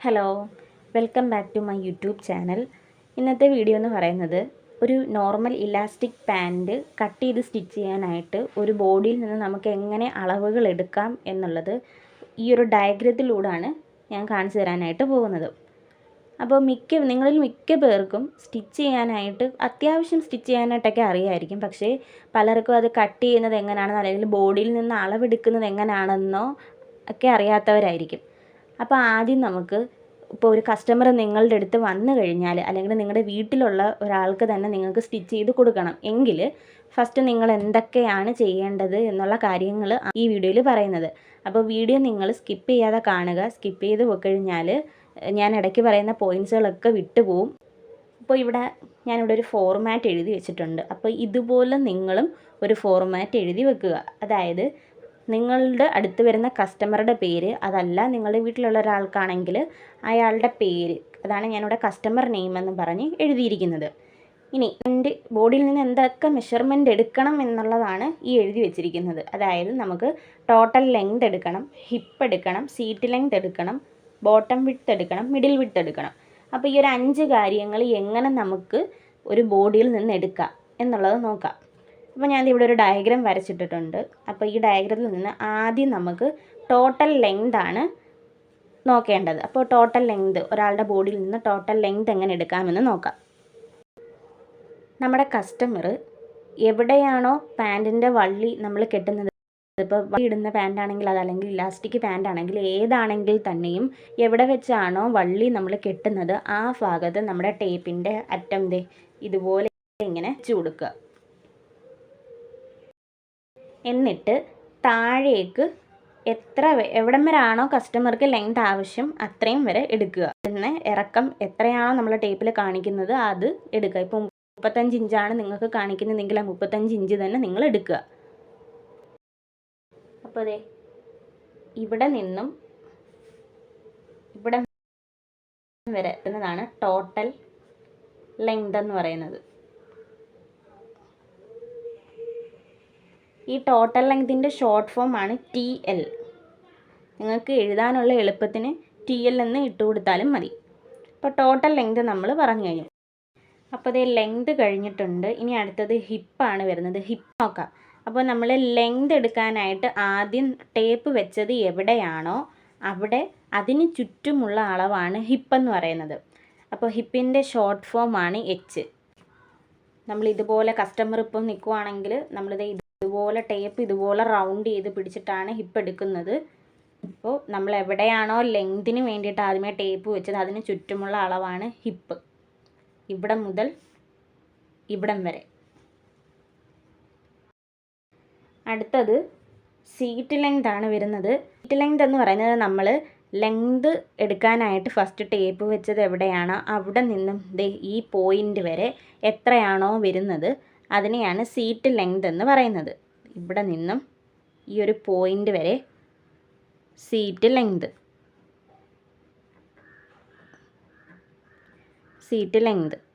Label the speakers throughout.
Speaker 1: Hello welcome back to my YouTube channel ഇന്നത്തെ video എന്ന് പറയുന്നത് ഒരു നോർമൽ ഇലാസ്റ്റിക് പാന്റ് കട്ട് ചെയ്ത് സ്റ്റിച്ച് ചെയ്യാനായിട്ട് ഒരു ബോഡിയിൽ നിന്ന് നമുക്ക് എങ്ങനെ അളവുകൾ എടുക്കാം എന്നുള്ളത് ഈ ഒരു ഡയഗ്രത്തിലൂടെയാണ് ഞാൻ കാണിച്ചു തരാനായിട്ട് പോകുന്നത്. അപ്പോൾ മിക്ക നിങ്ങളിൽ മിക്ക പേർക്കും സ്റ്റിച്ച് ചെയ്യാനായിട്ട് അത്യാവശ്യം സ്റ്റിച്ച് ചെയ്യാനായിട്ടൊക്കെ അറിയായിരിക്കും. പക്ഷേ പലർക്കും അത് കട്ട് ചെയ്യുന്നത് എങ്ങനെയാണെന്നോ അല്ലെങ്കിൽ ബോഡിയിൽ നിന്ന് അളവെടുക്കുന്നത് എങ്ങനെയാണെന്നോ ഒക്കെ അറിയാത്തവരായിരിക്കും. അപ്പോൾ ആദ്യം നമുക്ക് ഇപ്പോൾ ഒരു കസ്റ്റമർ നിങ്ങളുടെ അടുത്ത് വന്നു കഴിഞ്ഞാൽ അല്ലെങ്കിൽ നിങ്ങളുടെ വീട്ടിലുള്ള ഒരാൾക്ക് തന്നെ നിങ്ങൾക്ക് സ്റ്റിച്ച് ചെയ്ത് കൊടുക്കണം. എങ്കിൽ ഫസ്റ്റ് നിങ്ങൾ എന്തൊക്കെയാണ് ചെയ്യേണ്ടത് എന്നുള്ള കാര്യങ്ങൾ ഈ വീഡിയോയിൽ പറയുന്നത്. അപ്പോൾ വീഡിയോ നിങ്ങൾ സ്കിപ്പ് ചെയ്യാതെ കാണുക. സ്കിപ്പ് ചെയ്ത് കഴിഞ്ഞാൽ ഞാൻ ഇടയ്ക്ക് പറയുന്ന പോയിന്റ്സുകളൊക്കെ വിട്ടുപോകും അപ്പോൾ ഇവിടെ ഞാനിവിടെ ഒരു ഫോർമാറ്റ് എഴുതി വെച്ചിട്ടുണ്ട്. അപ്പോൾ ഇതുപോലെ നിങ്ങളും ഒരു ഫോർമാറ്റ് എഴുതി വെക്കുക. അതായത് നിങ്ങളുടെ അടുത്ത് വരുന്ന കസ്റ്റമറുടെ പേര് അതല്ല നിങ്ങളുടെ വീട്ടിലുള്ള ഒരാൾക്കാണെങ്കിൽ അയാളുടെ പേര് അതാണ് ഞാനിവിടെ കസ്റ്റമർ നെയിം എന്ന് പറഞ്ഞ് എഴുതിയിരിക്കുന്നത്. ഇനി എന്റെ ബോഡിയിൽ നിന്ന് എന്തൊക്കെ മെഷർമെന്റ് എടുക്കണം എന്നുള്ളതാണ് ഈ എഴുതി വെച്ചിരിക്കുന്നത്. അതായത് നമുക്ക് ടോട്ടൽ ലെങ്ത് എടുക്കണം ഹിപ്പ് എടുക്കണം സീറ്റ് ലെങ്ത് എടുക്കണം ബോട്ടം വിട്ട് എടുക്കണം മിഡിൽ വിട്ട് എടുക്കണം. അപ്പോൾ ഈ ഒരു അഞ്ച് കാര്യങ്ങൾ എങ്ങനെ നമുക്ക് ഒരു ബോഡിയിൽ നിന്ന് എടുക്കാം എന്നുള്ളത് നോക്കാം. അപ്പോൾ ഞാൻ ഇവിടെ ഒരു ഡയഗ്രാം വരച്ചിട്ടിട്ടുണ്ട്. അപ്പോൾ ഈ ഡയഗ്രാമിൽ നിന്ന് ആദ്യം നമുക്ക് ടോട്ടൽ ലെങ്ത് ആണ് നോക്കേണ്ടത്. അപ്പോൾ ടോട്ടൽ ലെങ്ത് ഒരാളുടെ ബോഡിയിൽ നിന്ന് ടോട്ടൽ ലെങ്ത് എങ്ങനെ എടുക്കാമെന്ന് നോക്കാം. നമ്മുടെ കസ്റ്റമർ എവിടെയാണോ പാന്റിന്റെ വള്ളി നമ്മൾ കെട്ടുന്നത്. ഇപ്പോൾ ഇടുന്ന പാന്റ് ആണെങ്കിൽ അതല്ലെങ്കിൽ ഇലാസ്റ്റിക് പാന്റ് ആണെങ്കിൽ ഏതാണെങ്കിൽ തന്നെയും എവിടെ വെച്ചാണോ വള്ളി നമ്മൾ കെട്ടുന്നത് ആ ഭാഗത്ത് നമ്മുടെ ടേപ്പിന്റെ അറ്റം ദേ ഇതുപോലെ ഇങ്ങനെ വെച്ച് കൊടുക്കുക. എന്നിട്ട് താഴേക്ക് എത്ര എവിടം വരെ ആണോ കസ്റ്റമർക്ക് ലെങ്ത് ആവശ്യം അത്രയും വരെ എടുക്കുക. പിന്നെ ഇറക്കം എത്രയാണോ നമ്മൾ ടേപ്പിൽ കാണിക്കുന്നത് അത് എടുക്കുക. ഇപ്പോൾ മുപ്പത്തഞ്ച് ഇഞ്ചാണ് നിങ്ങൾക്ക് കാണിക്കുന്നതെങ്കിൽ ആ മുപ്പത്തഞ്ച് ഇഞ്ച് തന്നെ നിങ്ങൾ എടുക്കുക. അപ്പോൾ അതെ ഇവിടെ നിന്നും ഇവിടെ വരെ ടോട്ടൽ ലെങ്ത് എന്ന് പറയുന്നത്. ഈ ടോട്ടൽ ലെങ്തിന്റെ ഷോർട്ട് ഫോം ആണ് ടി എൽ നിങ്ങൾക്ക് എഴുതാനുള്ള എളുപ്പത്തിന് ടി എൽ എന്ന് ഇട്ട് കൊടുത്താലും മതി. അപ്പോൾ ടോട്ടൽ ലെങ്ത് നമ്മൾ പറഞ്ഞു കഴിഞ്ഞു. അപ്പോൾ അതേ ലെങ്ത് കഴിഞ്ഞിട്ടുണ്ട്. ഇനി അടുത്തത് ഹിപ്പാണ് വരുന്നത്. ഹിപ്പ് നോക്കാം. അപ്പോൾ നമ്മൾ ലെങ്ത് എടുക്കാനായിട്ട് ആദ്യം ടേപ്പ് വെച്ചത് എവിടെയാണോ അവിടെ അതിന് ചുറ്റുമുള്ള അളവാണ് ഹിപ്പ് എന്ന് പറയുന്നത്. അപ്പോൾ ഹിപ്പിന്റെ ഷോർട്ട് ഫോമാണ് എച്ച് നമ്മൾ ഇതുപോലെ കസ്റ്റമർ ഇപ്പം നിൽക്കുവാണെങ്കിൽ നമ്മളിത് ഇതുപോലെ ടേപ്പ് ഇതുപോലെ റൗണ്ട് ചെയ്ത് പിടിച്ചിട്ടാണ് ഹിപ്പ് എടുക്കുന്നത്. അപ്പോൾ നമ്മൾ എവിടെയാണോ ലെങ്തിന് വേണ്ടിയിട്ട് ആദ്യമേ ടേപ്പ് വെച്ചത് അതിന് ചുറ്റുമുള്ള അളവാണ് ഹിപ്പ് ഇവിടെ മുതൽ ഇവിടം വരെ. അടുത്തത് സീറ്റ് ലെങ്ത് ആണ് വരുന്നത്. സീറ്റ് ലെങ്ത് എന്ന് പറയുന്നത് നമ്മൾ ലെങ്ത് എടുക്കാനായിട്ട് ഫസ്റ്റ് ടേപ്പ് വെച്ചത് എവിടെയാണോ അവിടെ നിന്നും ദേ ഈ പോയിന്റ് വരെ എത്രയാണോ വരുന്നത്. അതിനെയാണ് സീറ്റ് ലെങ്ത് എന്ന് പറയുന്നത്. ഇവിടെ നിന്നും ഈ ഒരു പോയിന്റ് വരെ സീറ്റ് ലെങ്ത് സീറ്റ് ലെങ്ത്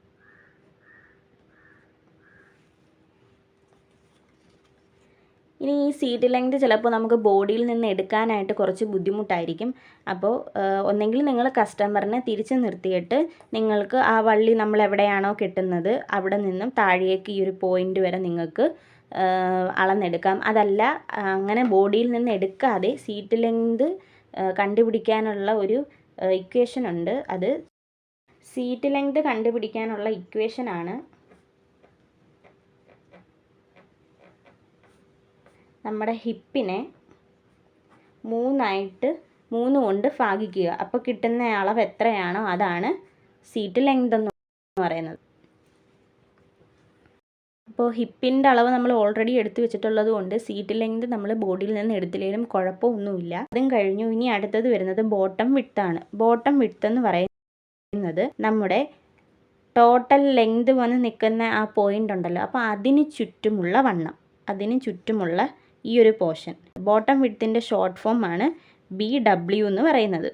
Speaker 1: ഇനി ഈ സീറ്റ് ലെങ്ത് ചിലപ്പോൾ നമുക്ക് ബോഡിയിൽ നിന്ന് എടുക്കാനായിട്ട് കുറച്ച് ബുദ്ധിമുട്ടായിരിക്കും. അപ്പോൾ ഒന്നെങ്കിൽ നിങ്ങൾ കസ്റ്റമറിനെ തിരിച്ച് നിർത്തിയിട്ട് നിങ്ങൾക്ക് ആ വള്ളി നമ്മൾ എവിടെയാണോ കിട്ടുന്നത് അവിടെ നിന്നും താഴേക്ക് ഈ ഒരു പോയിന്റ് വരെ നിങ്ങൾക്ക് അളന്നെടുക്കാം. അതല്ല അങ്ങനെ ബോഡിയിൽ നിന്ന് എടുക്കാതെ സീറ്റ് ലെങ്ത് കണ്ടുപിടിക്കാനുള്ള ഒരു ഇക്വേഷൻ ഉണ്ട്. അത് സീറ്റ് ലെങ്ത് കണ്ടുപിടിക്കാനുള്ള ഇക്വേഷനാണ് നമ്മുടെ ഹിപ്പിനെ മൂന്നായിട്ട് മൂന്ന് കൊണ്ട് ഭാഗിക്കുക. അപ്പോൾ കിട്ടുന്ന അളവ് എത്രയാണോ അതാണ് സീറ്റ് ലെങ്ത് എന്ന് പറയുന്നത്. അപ്പോൾ ഹിപ്പിന്റെ അളവ് നമ്മൾ ഓൾറെഡി എടുത്തു വെച്ചിട്ടുള്ളത് കൊണ്ട് സീറ്റ് ലെങ്ത് നമ്മൾ ബോഡിയിൽ നിന്ന് എടുത്തില്ലെങ്കിലും കുഴപ്പമൊന്നുമില്ല. അതും കഴിഞ്ഞു. ഇനി അടുത്തത് വരുന്നത് ബോട്ടം വിട്ടാണ് ബോട്ടം വിട്ട് എന്ന് പറയുന്നത് നമ്മുടെ ടോട്ടൽ ലെങ്ത് വന്ന് നിൽക്കുന്ന ആ പോയിന്റ് ഉണ്ടല്ലോ. അപ്പോൾ അതിന് ചുറ്റുമുള്ള വണ്ണം. അതിന് ചുറ്റുമുള്ള ഈ ഒരു പോർഷൻ. ബോട്ടം വിഡ്ത്തിന്റെ ഷോർട്ട് ഫോം ആണ് ബി ഡബ്ല്യു എന്ന് പറയുന്നത്.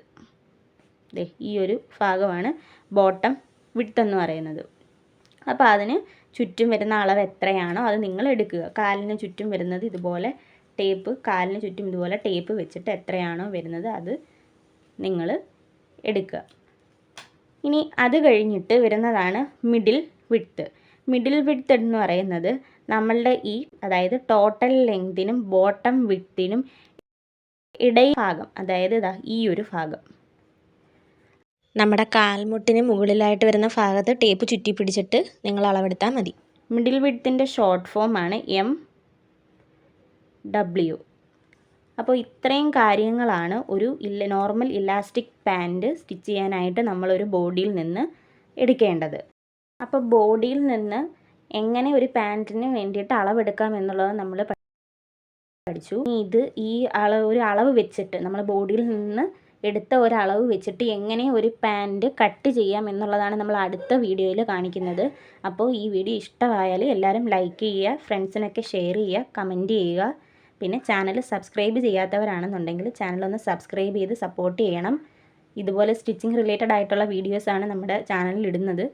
Speaker 1: ദേ ഈ ഒരു ഭാഗമാണ് ബോട്ടം വിഡ്ത്ത് എന്ന് പറയുന്നത്. അപ്പോൾ അതിന് ചുറ്റും വരുന്ന അളവ് എത്രയാണോ അത് നിങ്ങൾ എടുക്കുക. കാലിന് ചുറ്റും വരുന്നത് ഇതുപോലെ ടേപ്പ് കാലിന് ചുറ്റും ഇതുപോലെ ടേപ്പ് വെച്ചിട്ട് എത്രയാണോ വരുന്നത് അത് നിങ്ങൾ എടുക്കുക. ഇനി അത് കഴിഞ്ഞിട്ട് വരുന്നതാണ് മിഡിൽ വിഡ്ത്ത്. മിഡിൽ വിഡ്ത്ത് എന്ന് പറയുന്നത് നമ്മളുടെ ഈ അതായത് ടോട്ടൽ ലെങ്തിനും ബോട്ടം വിഡ്ത്തിനും ഇടയിൽ ഭാഗം അതായത് ഇതാ ഈ ഒരു ഭാഗം.
Speaker 2: നമ്മുടെ കാൽമുട്ടിന് മുകളിലായിട്ട് വരുന്ന ഭാഗത്ത് ടേപ്പ് ചുറ്റി പിടിച്ചിട്ട് നിങ്ങൾ അളവെടുത്താൽ മതി.
Speaker 1: മിഡിൽ വിഡ്ത്തിന്റെ ഷോർട്ട് ഫോമാണ് എം ഡബ്ല്യു അപ്പോൾ ഇത്രയും കാര്യങ്ങളാണ് ഒരു ഇല്ല നോർമൽ ഇലാസ്റ്റിക് പാന്റ് സ്റ്റിച്ച് ചെയ്യാനായിട്ട് നമ്മളൊരു ബോഡിയിൽ നിന്ന് എടുക്കേണ്ടത്. അപ്പോൾ ബോഡിയിൽ നിന്ന് എങ്ങനെ ഒരു പാന്റിന് വേണ്ടിയിട്ട് അളവെടുക്കാം എന്നുള്ളത് നമ്മൾ പഠിച്ചു. ഇത് ഈ അളവ് ഒരു അളവ് വെച്ചിട്ട് നമ്മൾ ബോഡിയിൽ നിന്ന് എടുത്ത ഒരളവ് വെച്ചിട്ട് എങ്ങനെ ഒരു പാന്റ് കട്ട് ചെയ്യാം എന്നുള്ളതാണ് നമ്മൾ അടുത്ത വീഡിയോയിൽ കാണിക്കുന്നത്. അപ്പോൾ ഈ വീഡിയോ ഇഷ്ടമായാൽ എല്ലാവരും ലൈക്ക് ചെയ്യുക ഫ്രണ്ട്സിനൊക്കെ ഷെയർ ചെയ്യുക കമന്റ് ചെയ്യുക. പിന്നെ ചാനൽ സബ്സ്ക്രൈബ് ചെയ്യാത്തവരാണെന്നുണ്ടെങ്കിൽ ചാനലൊന്ന് സബ്സ്ക്രൈബ് ചെയ്ത് സപ്പോർട്ട് ചെയ്യണം. ഇതുപോലെ സ്റ്റിച്ചിങ് റിലേറ്റഡ് ആയിട്ടുള്ള വീഡിയോസാണ് നമ്മുടെ ചാനലിൽ ഇടുന്നത്.